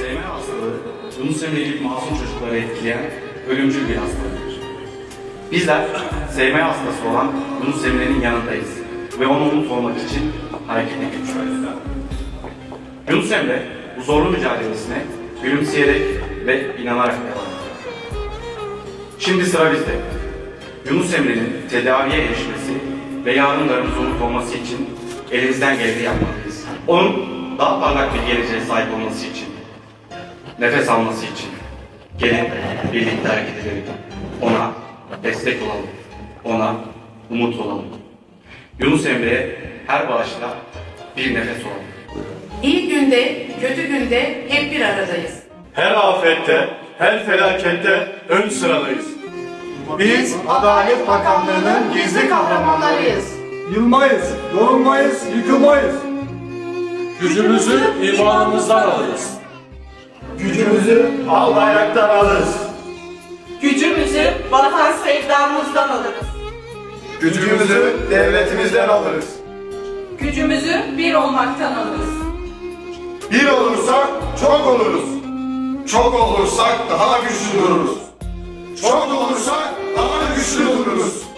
Sevme hastalığı, Yunus Emre gibi masum çocukları etkileyen ölümcül bir hastalıktır. Bizler sevme hastası olan Yunus Emre'nin yanındayız ve onu umut olmak için harekete geçiyoruz. Yunus Emre bu zorlu mücadelesine gülümseyerek ve inanarak devam ediyor. Şimdi sıra bizde. Yunus Emre'nin tedaviye erişmesi ve yarınlarımız umut olması için elimizden geleni yapmalıyız. Onun daha parlak bir geleceğe sahip olması için, nefes alması için gelin birlikte hareket edelim. Ona destek olalım. Ona umut olalım. Yunus Emre'ye her bağışla bir nefes olalım. İyi günde, kötü günde hep bir aradayız. Her afette, her felakette ön sıradayız. Biz Adalet Bakanlığı'nın gizli kahramanlarıyız. Yılmayız, yorulmayız, yıkılmayız. Gücümüzü imanımızdan alırız. Gücümüzü al bayraktan alırız. Gücümüzü vatan sevdamızdan alırız. Gücümüzü devletimizden alırız. Gücümüzü bir olmaktan alırız. Bir olursak çok oluruz. Çok olursak daha güçlü dururuz. Çok olursak daha güçlü dururuz.